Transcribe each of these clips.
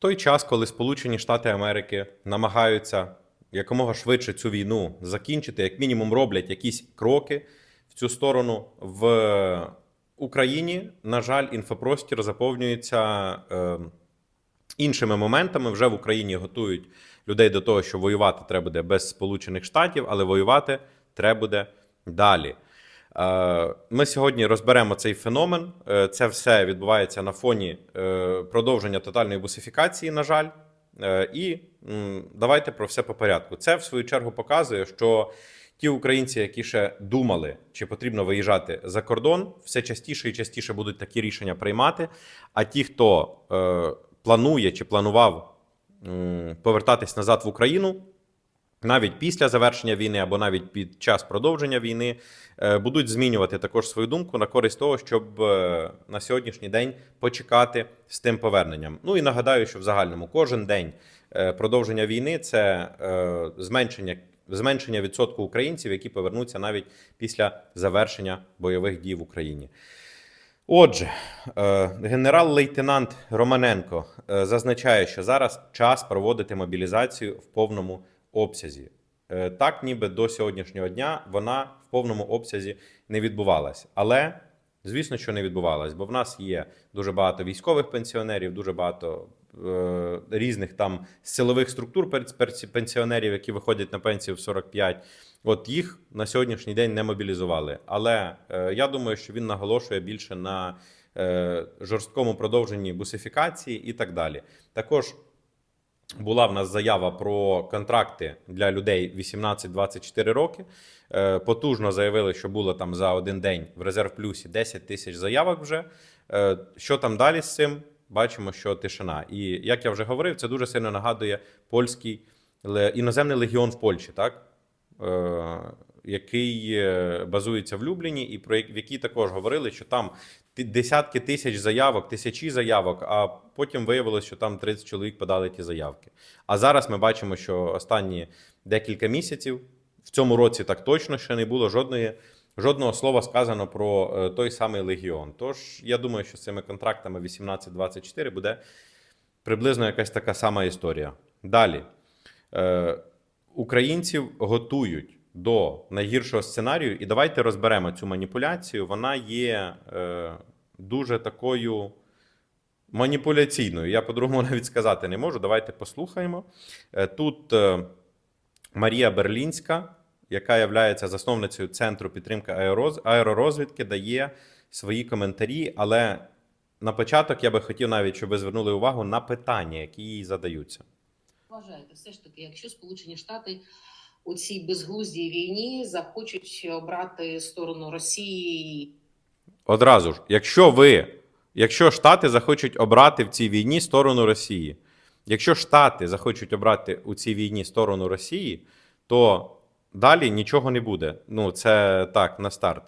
той час, коли Сполучені Штати Америки намагаються якомога швидше цю війну закінчити, як мінімум роблять якісь кроки в цю сторону в Україні, на жаль, інфопростір заповнюється е, іншими моментами. Вже в Україні готують людей до того, що воювати треба буде без Сполучених Штатів, але воювати треба буде далі. Е, Ми сьогодні розберемо цей феномен. Е, Це все відбувається на фоні е, продовження тотальної бусифікації, на жаль. І давайте про все по порядку. Це в свою чергу показує, що ті українці, які ще думали, чи потрібно виїжджати за кордон, все частіше і частіше будуть такі рішення приймати. А ті, хто планує чи планував повертатись назад в Україну, навіть після завершення війни або навіть під час продовження війни е, будуть змінювати також свою думку на користь того, щоб е, на сьогоднішній день почекати з тим поверненням. Ну і нагадаю, що в загальному кожен день е, продовження війни це зменшення. Зменшення відсотку українців, які повернуться навіть після завершення бойових дій в Україні. Отже, генерал-лейтенант Романенко зазначає, що зараз час проводити мобілізацію в повному обсязі. Е, Так, ніби до сьогоднішнього дня вона в повному обсязі не відбувалась. Але, звісно, що не відбувалась, бо в нас є дуже багато військових пенсіонерів, дуже багато е, різних там силових структур пенсіонерів, які виходять на пенсію в 45. От їх на сьогоднішній день не мобілізували. Але е, я думаю, що він наголошує більше на е, жорсткому продовженні бусифікації і так далі. Також була в нас заява про контракти для людей 18-24 роки. Е, Потужно заявили, що було там за один день в резерв плюсі 10 тисяч заявок вже. Е, Що там далі з цим? Бачимо, що тишина. І як я вже говорив, це дуже сильно нагадує польський іноземний легіон в Польщі, так? Е, який базується в Любліні, і про який також говорили, що там десятки тисяч заявок, тисячі заявок, а потім виявилось, що там 30 чоловік подали ті заявки. А зараз ми бачимо, що останні декілька місяців в цьому році так точно ще не було жодної. Жодного слова сказано про е, той самий легіон. Тож я думаю, що з цими контрактами 18-24 буде приблизно якась така сама історія. Далі. Е, українців готують до найгіршого сценарію, і давайте розберемо цю маніпуляцію. Вона є е, дуже такою маніпуляційною. Я по-другому навіть сказати не можу. Давайте послухаємо. Е, тут е, Марія Берлінська, яка є засновницею Центру підтримки аероз- аеророзвідки, дає свої коментарі. Але на початок я би хотів навіть, щоб ви звернули увагу на питання, які їй задаються. вважаєте, все ж таки, якщо Сполучені Штати у цій безглуздій війні захочуть обрати сторону Росії, Одразу ж, якщо ви, якщо Штати захочуть обрати в цій війні сторону Росії, якщо Штати захочуть обрати у цій війні сторону Росії, то далі нічого не буде. Ну, це так, на старт.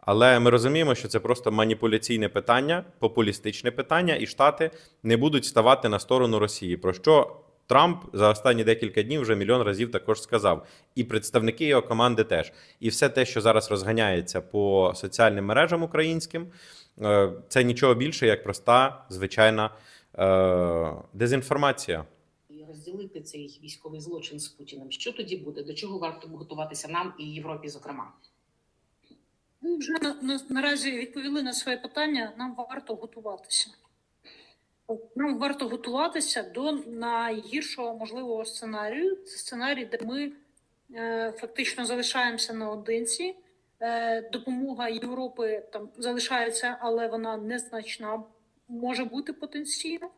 Але ми розуміємо, що це просто маніпуляційне питання, популістичне питання, і Штати не будуть ставати на сторону Росії. Про що Трамп за останні декілька днів вже мільйон разів також сказав, і представники його команди теж. І все те, що зараз розганяється по соціальним мережам українським, е, це нічого більше, як проста звичайна е, дезінформація. і розділити цей військовий злочин з Путіним, що тоді буде? До чого варто готуватися нам і Європі, зокрема? Ну, вже на, на, наразі відповіли на своє питання. Нам варто готуватися. Нам варто готуватися до найгіршого можливого сценарію. Це сценарій, де ми е, фактично залишаємося наодинці. Е, допомога Європи там залишається, але вона незначна може бути потенційно.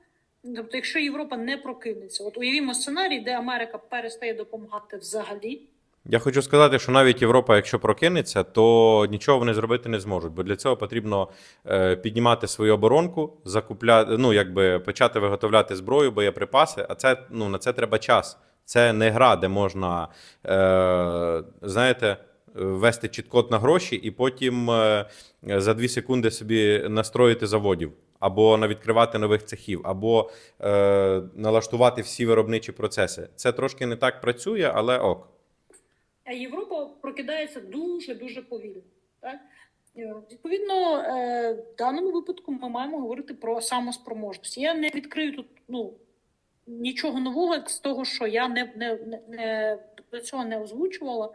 Тобто, якщо Європа не прокинеться, от уявімо сценарій, де Америка перестає допомагати взагалі. Я хочу сказати, що навіть Європа, якщо прокинеться, то нічого вони зробити не зможуть, бо для цього потрібно е, піднімати свою оборонку, закупляти, ну якби почати виготовляти зброю, боєприпаси. А це ну на це треба час. Це не гра, де можна, е, знаєте, ввести чіткот на гроші і потім е, за дві секунди собі настроїти заводів. Або навідкривати нових цехів, або е, налаштувати всі виробничі процеси. Це трошки не так працює, але ок. А Європа прокидається дуже дуже повільно. Так? Е, Відповідно, е, в даному випадку ми маємо говорити про самоспроможність. Я не відкрию тут ну, нічого нового з того, що я не, не, не, до цього не озвучувала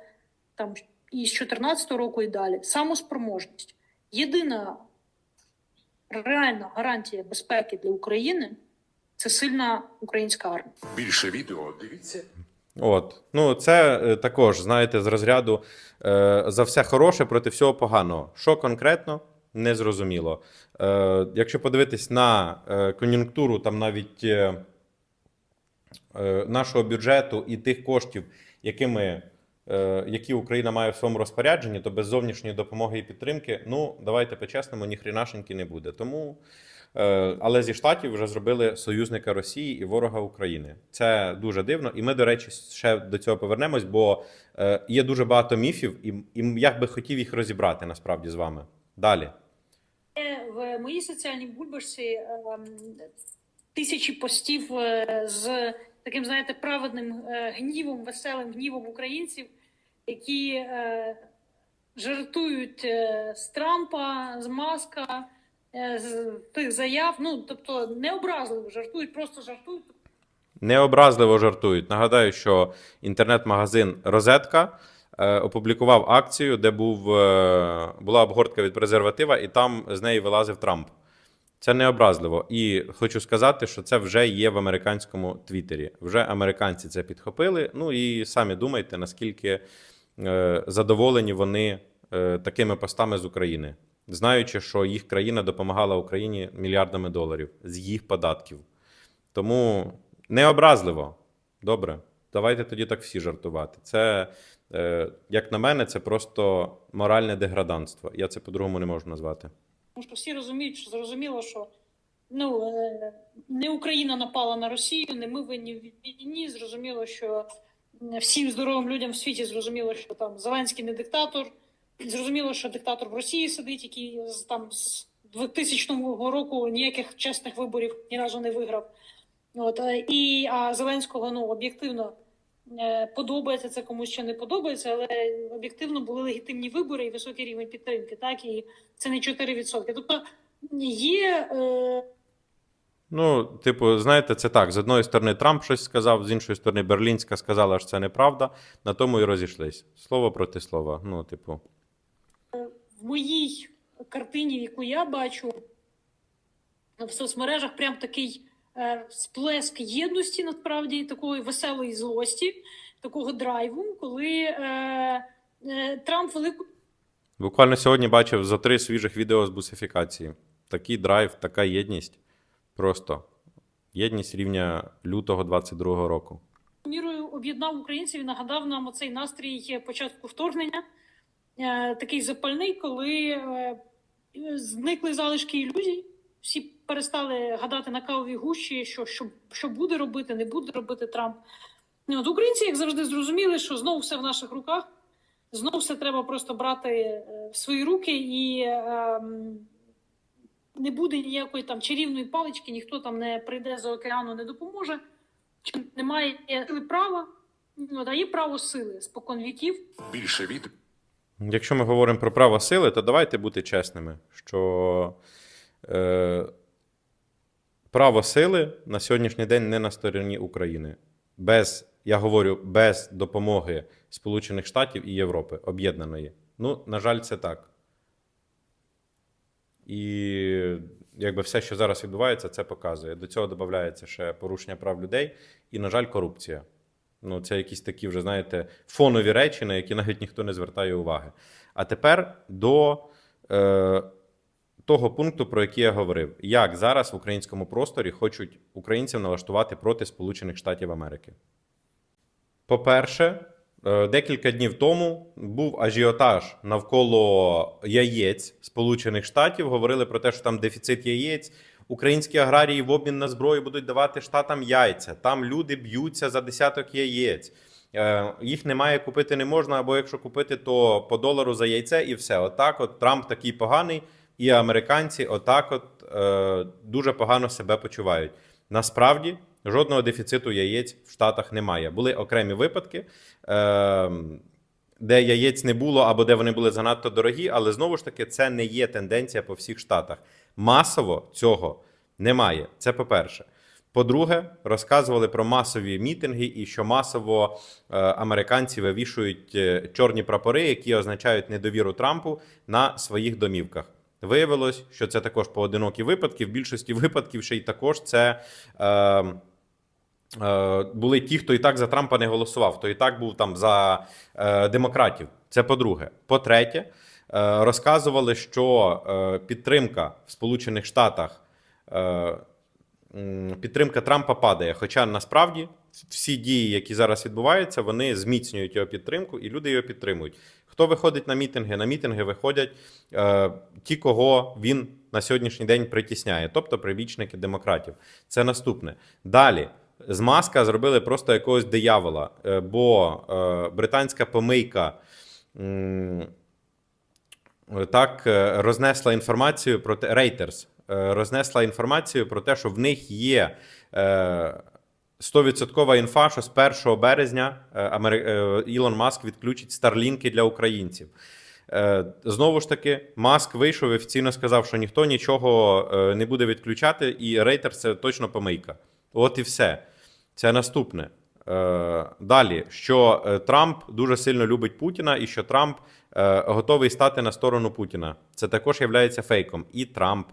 там і з 2014 року і далі. Самоспроможність. Єдина реальна гарантія безпеки для України це сильна українська армія. Більше відео дивіться От. Ну, це е, також, знаєте, з розряду е, за все хороше проти всього поганого. Що конкретно? Незрозуміло. Е, якщо подивитись на е, кон'юнктуру, там навіть е, е, нашого бюджету і тих коштів, якими, е, які Україна має в своєму розпорядженні, то без зовнішньої допомоги і підтримки, ну, давайте по-чесному, ні хрінашеньки не буде. Тому Але зі штатів вже зробили союзника Росії і ворога України. Це дуже дивно. І ми, до речі, ще до цього повернемось, бо е, є дуже багато міфів, і, я би хотів їх розібрати насправді з вами. Далі. Е, В моїй соціальній бульбашці ем, тисячі постів е, з таким, знаєте, праведним е, гнівом, веселим гнівом українців, які е, жартують е, з Трампа, з Маска, е, тих заяв. Ну, тобто не образливо жартують, просто жартують. Необразливо жартують. Нагадаю, що інтернет-магазин Розетка е, опублікував акцію, де був, е, була обгортка від презерватива, і там з неї вилазив Трамп. Це не образливо. І хочу сказати, що це вже є в американському Твіттері. Вже американці це підхопили. Ну і самі думайте, наскільки е, задоволені вони е, такими постами з України, знаючи, що їх країна допомагала Україні мільярдами доларів з їх податків. Тому не образливо. Добре. Давайте тоді так всі жартувати. Це, е, як на мене, це просто моральне деграданство. Я це по-другому не можу назвати. Тому що всі розуміють, що зрозуміло, що ну, е, не Україна напала на Росію, не ми винні в війні. Зрозуміло, що всім здоровим людям в світі зрозуміло, що там Зеленський не диктатор. Зрозуміло, що диктатор в Росії сидить, який там з 2000 року ніяких чесних виборів ні разу не виграв. От, е, і а Зеленського ну, об'єктивно е, подобається це комусь ще не подобається, але об'єктивно були легітимні вибори і високий рівень підтримки, так і це не 4%. Тобто є е, Ну, типу, знаєте, це так. З одної сторони, Трамп щось сказав, з іншої сторони, Берлінська сказала, що це неправда. На тому і розійшлись. Слово проти слова. Ну, типу. В моїй картині, яку я бачу в соцмережах, прям такий е, сплеск єдності, насправді, такої веселої злості, такого драйву, коли е, е, Трамп велику Буквально сьогодні бачив за три свіжих відео з бусифікації. Такий драйв, така єдність. Просто єдність рівня лютого 22-го року. мірою об'єднав українців і нагадав нам оцей настрій початку вторгнення, такий запальний, коли е, зникли залишки ілюзій. Всі перестали гадати на кавовій гущі, що, що, що буде робити, не буде робити Трамп. От українці, як завжди, зрозуміли, що знову все в наших руках, знову все треба просто брати е, в свої руки і ем, не буде ніякої там чарівної палички, ніхто там не прийде з океану, не допоможе. Немає сили права, ну, а є право сили спокон віків. більше відео. Якщо ми говоримо про право сили, то давайте бути чесними, що е, право сили на сьогоднішній день не на стороні України. Без, я говорю, без допомоги Сполучених Штатів і Європи об'єднаної. Ну, на жаль, це так. І якби все, що зараз відбувається, це показує. До цього додається ще порушення прав людей і, на жаль, корупція. Ну, це якісь такі вже, знаєте, фонові речі, на які навіть ніхто не звертає уваги. А тепер до е, того пункту, про який я говорив, як зараз в українському просторі хочуть українців налаштувати проти Сполучених Штатів Америки. По-перше, е, декілька днів тому був ажіотаж навколо яєць Сполучених Штатів. Говорили про те, що там дефіцит яєць. Українські аграрії в обмін на зброю будуть давати штатам яйця. Там люди б'ються за десяток яєць. Е, Їх немає, купити не можна, або якщо купити, то по долару за яйце і все. Отак, от Трамп такий поганий, і американці отак, от е, дуже погано себе почувають. Насправді жодного дефіциту яєць в Штатах немає. Були окремі випадки. Е, де яєць не було або де вони були занадто дорогі, але знову ж таки це не є тенденція по всіх штатах. Масово цього немає. Це по-перше. По-друге, розказували про масові мітинги і що масово е, американці вивішують е, чорні прапори, які означають недовіру Трампу на своїх домівках. Виявилось, що це також поодинокі випадки. В більшості випадків ще й також це. Е, е, були ті, хто і так за Трампа не голосував, хто і так був там за е, демократів. Це по-друге. По-третє, розказували, що е, підтримка в Сполучених Штатах. Е, Підтримка Трампа падає. Хоча насправді всі дії, які зараз відбуваються, вони зміцнюють його підтримку, і люди його підтримують. Хто виходить на мітинги? На мітинги виходять е, ті, кого він на сьогоднішній день притісняє, тобто прибічники демократів. Це наступне. Далі. З маска зробили просто якогось диявола, е, бо е, британська помийка так е, рознесла інформацію про те, Reuters е, рознесла інформацію про те, що в них є е, 100% інфа, що з 1 березня е, е, Ілон Маск відключить старлінки для українців. Е, Знову ж таки, Маск вийшов і офіційно сказав, що ніхто нічого е, не буде відключати, і Reuters – це точно помийка. От і все. Це наступне. Е, Далі, що е, Трамп дуже сильно любить Путіна, і що Трамп е, готовий стати на сторону Путіна. Це також є фейком. І Трамп,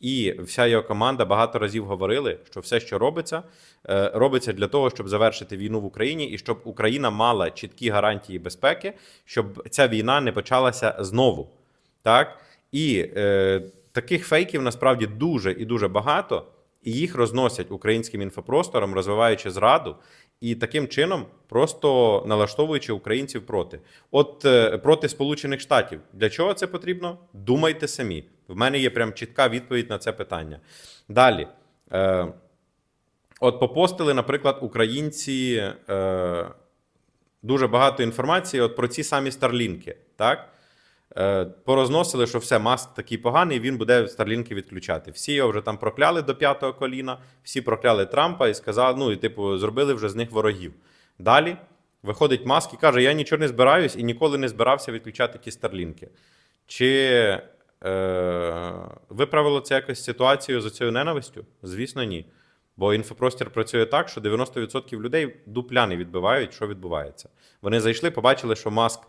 і вся його команда багато разів говорили, що все, що робиться, е, робиться для того, щоб завершити війну в Україні, і щоб Україна мала чіткі гарантії безпеки, щоб ця війна не почалася знову. Так? І е, таких фейків насправді дуже і дуже багато, і їх розносять українським інфопростором, розвиваючи зраду, і таким чином просто налаштовуючи українців проти. От е, проти Сполучених Штатів. Для чого це потрібно? Думайте самі. В мене є прям чітка відповідь на це питання. Далі. Е, от попостили, наприклад, українці е, дуже багато інформації от про ці самі старлінки. Так? Е, Порозносили, що все, маск такий поганий, він буде старлінки відключати. Всі його вже там прокляли до п'ятого коліна, всі прокляли Трампа і сказали, ну і типу, зробили вже з них ворогів. Далі виходить маск і каже: Я нічого не збираюсь і ніколи не збирався відключати ті старлінки. Чи е, виправило це якось ситуацію з цією ненавистю? Звісно, ні. Бо інфопростір працює так, що 90% людей дупля не відбивають, що відбувається. Вони зайшли, побачили, що маск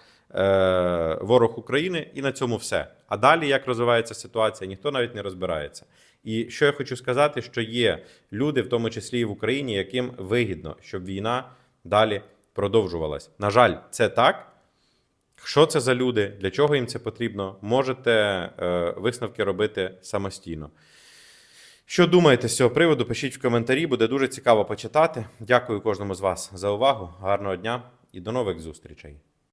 ворог України, і на цьому все. А далі, як розвивається ситуація, ніхто навіть не розбирається. І що я хочу сказати, що є люди, в тому числі і в Україні, яким вигідно, щоб війна далі продовжувалась. На жаль, це так. Що це за люди? Для чого їм це потрібно? Можете е, висновки робити самостійно. Що думаєте з цього приводу? Пишіть в коментарі, буде дуже цікаво почитати. Дякую кожному з вас за увагу. Гарного дня і до нових зустрічей.